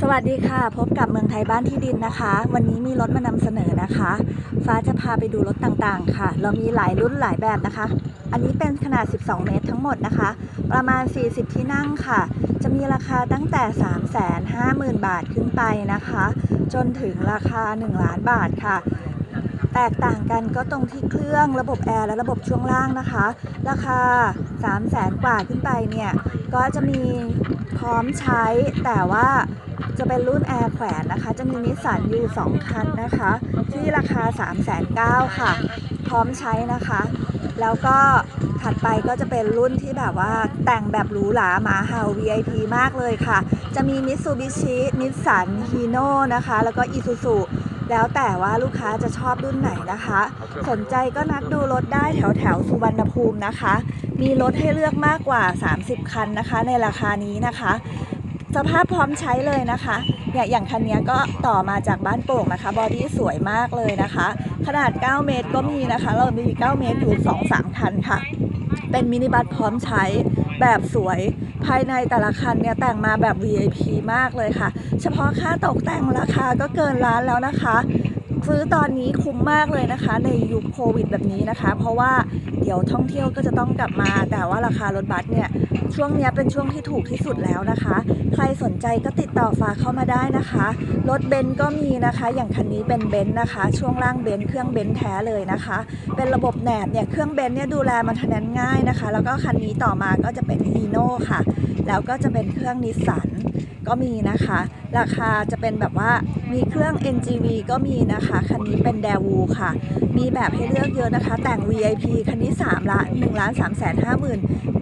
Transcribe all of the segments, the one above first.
สวัสดีค่ะ พบกับเมืองไทยบ้านที่ดินนะคะ วันนี้มีรถมานำเสนอนะคะ ฟ้าจะพาไปดูรถต่างๆค่ะ เรามีหลายรุ่นหลายแบบนะคะ อันนี้เป็นขนาด 12 เมตรทั้งหมดนะคะ ประมาณ 40 ที่นั่งค่ะ จะมีราคาตั้งแต่ 350,000 บาทขึ้นไปนะคะ จนถึงราคา 1 ล้านบาทค่ะ แตกต่างกันก็ตรงที่เครื่องระบบแอร์และระบบช่วงล่างนะคะ ราคา 3 0 0แสนกว่าขึ้นไปเนี่ย ก็จะมีพร้อมใช้แต่ว่าจะเป็นรุ่นแอร์แขวนนะคะ จะมีนิสสันอยู่2คันนะคะ ที่ราคา 3 9 0 0 0ค่ะ พร้อมใช้นะคะ แล้วก็ถัดไปก็จะเป็นรุ่นที่แบบว่าแต่งแบบหรูหราหมาเห่า VIP มากเลยค่ะ จะมี Mitsubishi Nissan Hino นะคะ แล้วก็ Isuzu แล้วแต่ว่าลูกค้าจะชอบรุ่นไหนนะคะ สนใจก็นัดดูรถได้แถวแถวๆสุวรรณภูมินะคะ มีรถให้เลือกมากกว่า 30 คันนะคะ ในราคานี้นะคะ สภาพพร้อมใช้เลยนะคะเนี่ยอย่างคันนี้ก็ต่อมาจากบ้านโป่งนะคะ บอดี้สวยมากเลยนะคะ ขนาด 9 เมตรก็มีนะคะ เรามี 9 เมตรอยู่ 2-3 คันค่ะ เป็นมินิบัสพร้อมใช้แบบสวย ภายในแต่ละคันเนี่ยแต่งมาแบบ VIP มากเลยค่ะ เฉพาะค่าตกแต่งราคาก็เกินล้านแล้วนะคะ ซื้อตอนนี้คุ้มมากเลยนะคะ ในยุคโควิดแบบนี้นะคะ เพราะว่าเดี๋ยวท่องเที่ยวก็จะต้องกลับมา แต่ว่าราคารถบัสเนี่ยช่วงนี้เป็นช่วงที่ถูกที่สุดแล้วนะคะ ใครสนใจก็ติดต่อฟ้าเข้ามาได้นะคะ รถเบนซ์ก็มีนะคะ อย่างคันนี้เป็นเบนซ์นะคะ ช่วงล่างเบนซ์เครื่องเบนซ์แท้เลยนะคะ เป็นระบบแหนบเนี่ยเครื่องเบนซ์เนี่ยดูแลมันทนนง่ายนะคะ แล้วก็คันนี้ต่อมาก็จะเป็นฮีโน่ค่ะ แล้วก็จะเป็นเครื่องนิสสัน ก็มีนะคะ ราคาจะเป็นแบบว่ามีเครื่อง NGV ก็มีนะคะ คันนี้เป็นแดวูค่ะ มีแบบให้เลือกเยอะนะคะ แต่ง VIP คันนี้3ละ1ล้าน3แสน5หมื่น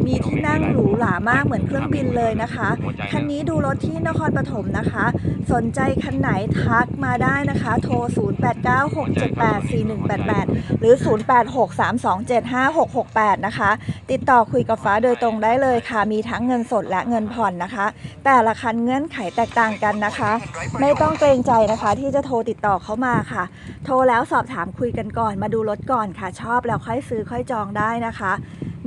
มีที่นั่งหรู หรามากเหมือนเครื่องบินเลยนะคะคันนี้ดูรถที่นครปฐมนะคะ สนใจคันไหนทักมาได้นะคะ โทร 0896784188 หรือ 0863275668 นะคะ ติดต่อคุยกับฟ้าโดยตรงได้เลยค่ะ มีทั้งเงินสดและเงินผ่อนนะคะ แต่ละคันเงื่อนไขแตกต่างกันนะคะ ไม่ต้องเกรงใจนะคะ ที่จะโทรติดต่อเข้ามาค่ะ โทรแล้วสอบถามคุยกันก่อนมาดูรถก่อนค่ะ ชอบแล้วค่อยซื้อค่อยจองได้นะคะ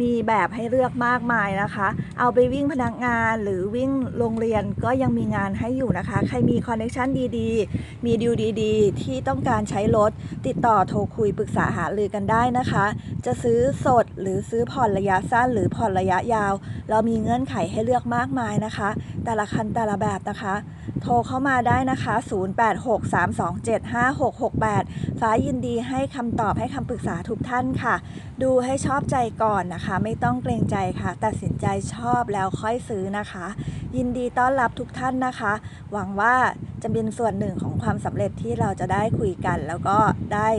มีแบบให้เลือกมากมายนะคะ เอาไปวิ่งพนักงานหรือวิ่งโรงเรียนก็ยังมีงานให้อยู่นะคะ ใครมีคอนเนคชันดีๆ มีดิวดีๆ ที่ต้องการใช้รถ ติดต่อโทรคุยปรึกษาหารือกันได้นะคะ จะซื้อสดหรือซื้อผ่อนระยะสั้น หรือผ่อนระยะยาว เรามีเงื่อนไขให้เลือกมากมายนะคะ แต่ละคันแต่ละแบบนะคะ โทรเข้ามาได้นะคะ 0863275668 ฟ้ายินดีให้คำตอบให้คำปรึกษาทุกท่านค่ะ ดูให้ชอบใจก่อนนะคะนะคะ ไม่ต้องเกรงใจค่ะ ตัดสินใจชอบแล้วค่อยซื้อนะคะ ยินดีต้อนรับทุกท่านนะคะ หวังว่าจะเป็นส่วนหนึ่งของความสำเร็จที่เราจะได้คุยกัน แล้วก็ได้